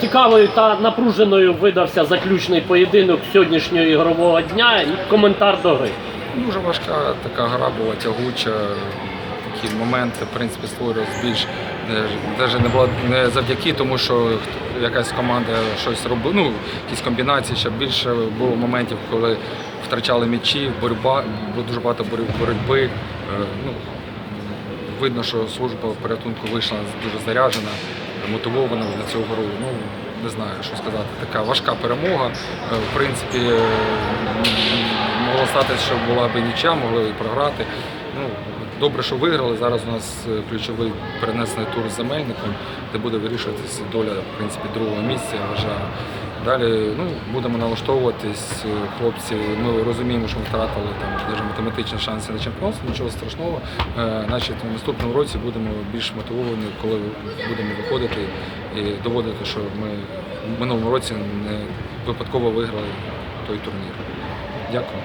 цікавою та напруженою видався заключний поєдинок сьогоднішнього ігрового дня і коментар до гри. Дуже важка така гра була тягуча. Такі моменти, в принципі, створювалися більш навіть не було не завдяки тому, що якась команда щось робила, ну, якісь комбінації, ще більше було моментів, коли втрачали м'ячі, боротьба, було дуже багато боротьби. Е, Ну, видно, що служба порятунку вийшла дуже заряджена, мотивована для цього гру. Ну, не знаю, що сказати. Така важка перемога. Е, В принципі, е, могло статися, що була б і нічия, могли і програти. Ну, добре, що виграли. Зараз у нас е, ключовий перенесений тур з земельником, де буде вирішуватися доля в принципі, другого місця, вважаю. Далі ну, будемо налаштовуватись, е, хлопці. Ми розуміємо, що ми втратили там навіть математичні шанси на чемпіонство, нічого страшного. Е, Значить, в наступному році будемо більш мотивовані, коли будемо виходити і доводити, що ми в минулому році не випадково виграли той турнір. Дякую.